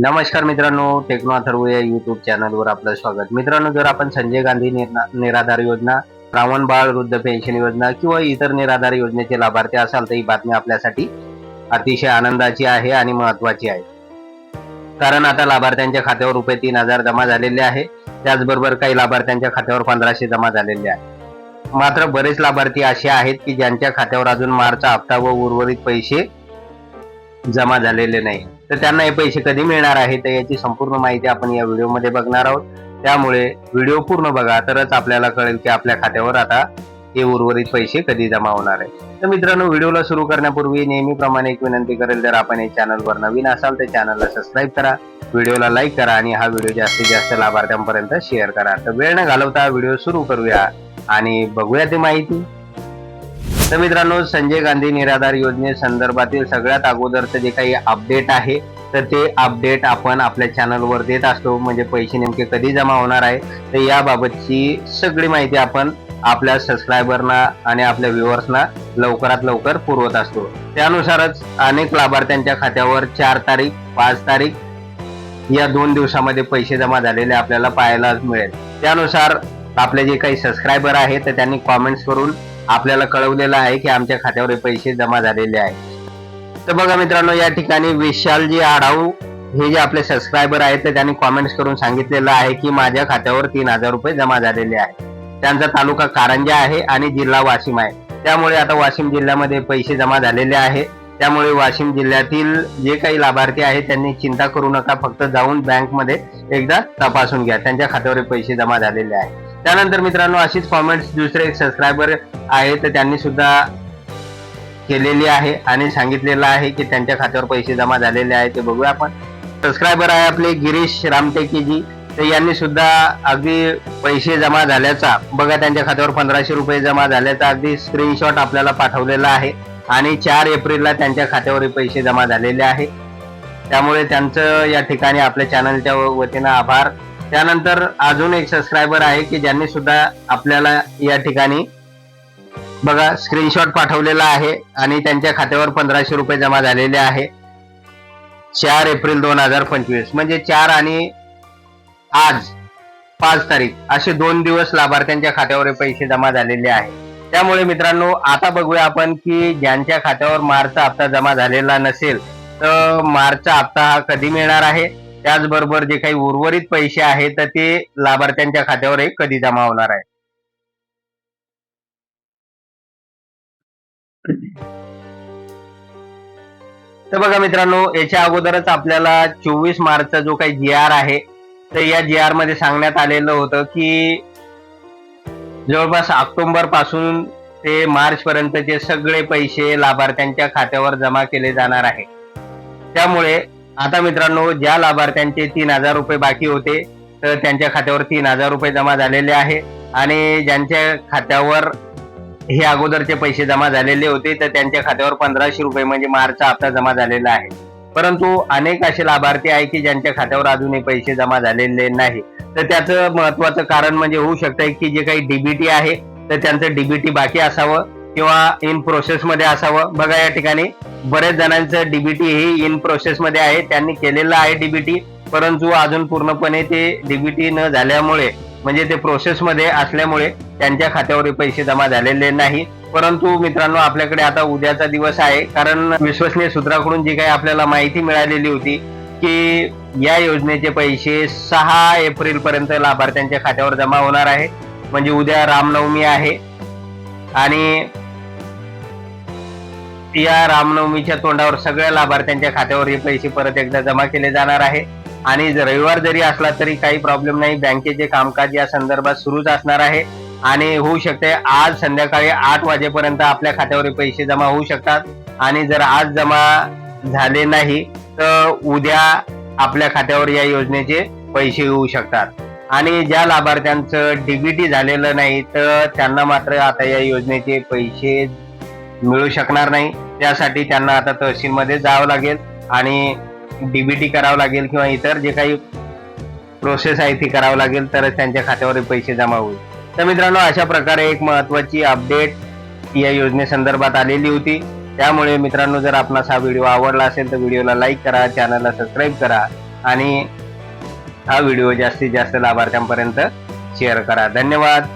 नमस्कार मित्रांनो टेक्नो अथर्व या युट्यूब चॅनलवर आपलं स्वागत. मित्रांनो जर आपण संजय गांधी निराधार योजना श्रावण बाळ वृद्ध पेन्शन योजना किंवा इतर निराधार योजनेचे लाभार्थी असाल तर ही बातमी आपल्यासाठी अतिशय आनंदाची आहे आणि महत्वाची आहे. कारण आता लाभार्थ्यांच्या खात्यावर रुपये तीन हजार जमा झालेले आहे. त्याचबरोबर काही लाभार्थ्यांच्या खात्यावर पंधराशे जमा झालेले आहे. मात्र बरेच लाभार्थी असे आहेत की ज्यांच्या खात्यावर अजून मार्चचा हप्ता व उर्वरित पैसे जमा झालेले नाही. तर त्यांना हे पैसे कधी मिळणार आहे तर याची संपूर्ण माहिती आपण या व्हिडिओमध्ये बघणार आहोत. त्यामुळे व्हिडिओ पूर्ण बघा तरच आपल्याला कळेल की आपल्या खात्यावर आता हे उर्वरित पैसे कधी जमा होणार आहे तर मित्रांनो व्हिडिओला सुरू करण्यापूर्वी नेहमीप्रमाणे एक विनंती करेल जर आपण या चॅनलवर नवीन असाल तर चॅनलला सबस्क्राईब करा व्हिडिओला लाईक करा आणि हा व्हिडिओ जास्तीत जास्त लाभार्थ्यांपर्यंत शेअर करा. तर वेळ न घालवता व्हिडिओ सुरू करूया आणि बघूया ती माहिती. तर मित्रांनो संजय गांधी निराधार योजने संदर्भातील सगळ्यात अगोदरचं जे काही अपडेट आहे तर ते अपडेट आपण आपल्या चॅनलवर देत असतो. म्हणजे पैसे नेमके कधी जमा होणार आहे तर याबाबतची सगळी माहिती आपण आपल्या सबस्क्रायबरना आणि आपल्या व्ह्युअर्सना लवकरात लवकर पुरवत असतो. त्यानुसारच अनेक लाभार्थ्यांच्या खात्यावर चार तारीख पाच तारीख या दोन दिवसामध्ये पैसे जमा झालेले आपल्याला पाहायला मिळेल. त्यानुसार आपले जे काही सबस्क्रायबर आहेत तर त्यांनी कॉमेंट्स करून आपल्याला कळवलेलं आहे की आमच्या खात्यावर पैसे जमा झालेले आहे तर बघा मित्रांनो या ठिकाणी विशालजी आढाऊ हे जे आपले सबस्क्रायबर आहेत तर त्यांनी कॉमेंट्स करून सांगितलेलं आहे की माझ्या खात्यावर तीन हजार रुपये जमा झालेले आहे त्यांचा तालुका कारंजा आहे आणि जिल्हा वाशिम आहे. त्यामुळे आता वाशिम जिल्ह्यामध्ये पैसे जमा झालेले आहे. त्यामुळे वाशिम जिल्ह्यातील जे काही लाभार्थी आहेत त्यांनी चिंता करू नका. फक्त जाऊन बँकमध्ये एकदा तपासून घ्या. त्यांच्या खात्यावर पैसे जमा झालेले आहेत. त्यानंतर मित्रांनो अशीच कॉमेंट्स दुसरे एक सबस्क्रायबर आहे तर त्यांनी सुद्धा केलेली आहे आणि सांगितलेलं आहे की त्यांच्या खात्यावर पैसे जमा झालेले आहे ते बघूया आपण. सबस्क्रायबर आहे आपले गिरीश रामटेकीजी तर यांनी सुद्धा अगदी पैसे जमा झाल्याचा बघा त्यांच्या खात्यावर पंधराशे रुपये जमा झाल्याचा अगदी स्क्रीनशॉट आपल्याला पाठवलेला आहे. आणि चार एप्रिलला त्यांच्या खात्यावर पैसे जमा झालेले आहे. त्यामुळे त्यांचं या ठिकाणी आपल्या चॅनलच्या वतीनं आभार. त्यानंतर अजून एक सबस्क्रायबर आहे की ज्यांनी सुद्धा आपल्याला या ठिकाणी बघा स्क्रीनशॉट पाठवलेला आहे आणि त्यांच्या खात्यावर पंधराशे रुपये जमा झालेले आहे. चार एप्रिल दोन हजार पंचवीस. म्हणजे चार आणि आज पाच तारीख असे दोन दिवस लाभार्थ्यांच्या खात्यावर पैसे जमा झालेले आहे. त्यामुळे मित्रांनो आता बघूया आपण की ज्यांच्या खात्यावर मार्चचा हप्ता जमा झालेला नसेल तर मार्चचा हप्ता हा कधी मिळणार आहे? त्याचबरोबर जे काही उर्वरित पैसे आहेत तर ते लाभार्थ्यांच्या खात्यावरही कधी जमा होणार आहे. तर बघा मित्रांनो याच्या अगोदरच आपल्याला चोवीस मार्चचा जो काही जी आर आहे तर या जी आरमध्ये सांगण्यात आलेलं होतं की जवळपास ऑक्टोबरपासून ते मार्च पर्यंतचे सगळे पैसे लाभार्थ्यांच्या खात्यावर जमा केले जाणार आहे. त्यामुळे आता मित्रांनो ज्या लाभार्थ्यांचे तीन हजार रुपये बाकी होते तर त्यांच्या खात्यावर तीन हजार रुपये जमा झालेले आहे. आणि ज्यांच्या खात्यावर हे अगोदरचे पैसे जमा झालेले होते तर त्यांच्या खात्यावर पंधराशे रुपये म्हणजे मार्चचा हप्ता जमा झालेला आहे. परंतु अनेक असे लाभार्थी आहे की ज्यांच्या खात्यावर अजूनही पैसे जमा झालेले नाही. तर त्याचं महत्वाचं कारण म्हणजे होऊ शकतं की जे काही डीबीटी आहे तर त्यांचं डीबीटी बाकी असावं. किंवा इन प्रोसेस मध्ये असावं. बघा या ठिकाणी बरेच जणांचं डीबीटी हे इन प्रोसेस मध्ये आहे. त्यांनी केलेलं आहे डीबीटी परंतु अजून पूर्णपणे ते डीबीटी न झाल्यामुळे म्हणजे ते प्रोसेस मध्ये असल्यामुळे त्यांच्या खात्यावर पैसे जमा झालेले नाही. परंतु मित्रांनो आपल्याकडे आता उद्याचा दिवस आहे. कारण विश्वसनीय सूत्राकडून जी काही आपल्याला माहिती मिळालेली होती की या योजनेचे पैसे सहा एप्रिल पर्यंत लाभार्थ्यांच्या खात्यावर जमा होणार आहे. म्हणजे उद्या रामनवमी आहे. आणि या रामनवमीच्या तोंडावर सगळ्या लाभार्थ्यांच्या खात्यावर हे पैसे परत एकदा जमा केले जाणार आहे. आणि रविवार जरी असला तरी काही प्रॉब्लेम नाही. बँकेचे कामकाज या संदर्भात सुरूच असणार आहे. आणि होऊ शकते आज संध्याकाळी आठ वाजेपर्यंत आपल्या खात्यावर पैसे जमा होऊ शकतात. आणि जर आज जमा झाले नाही तर उद्या आपल्या खात्यावर या योजनेचे पैसे येऊ शकतात. आणि ज्या लाभार्थ्यांचं डीबीटी झालेलं नाही तर त्यांना मात्र आता या योजनेचे पैसे मिळू शकणार नाही. त्यासाठी त्यांना आता तहसीलमध्ये जावं लागेल आणि डीबीटी करावं लागेल किंवा इतर जे काही प्रोसेस आहे ती करावं लागेल तरच त्यांच्या खात्यावर पैसे जमा होईल. तर मित्रांनो अशा प्रकारे एक महत्वाची अपडेट या योजनेसंदर्भात आलेली होती. त्यामुळे मित्रांनो जर आपणास हा व्हिडिओ आवडला असेल तर व्हिडिओला लाईक करा चॅनलला सबस्क्राईब करा आणि हा व्हिडिओ जास्तीत जास्त लाभार्थ्यांपर्यंत शेअर करा. धन्यवाद.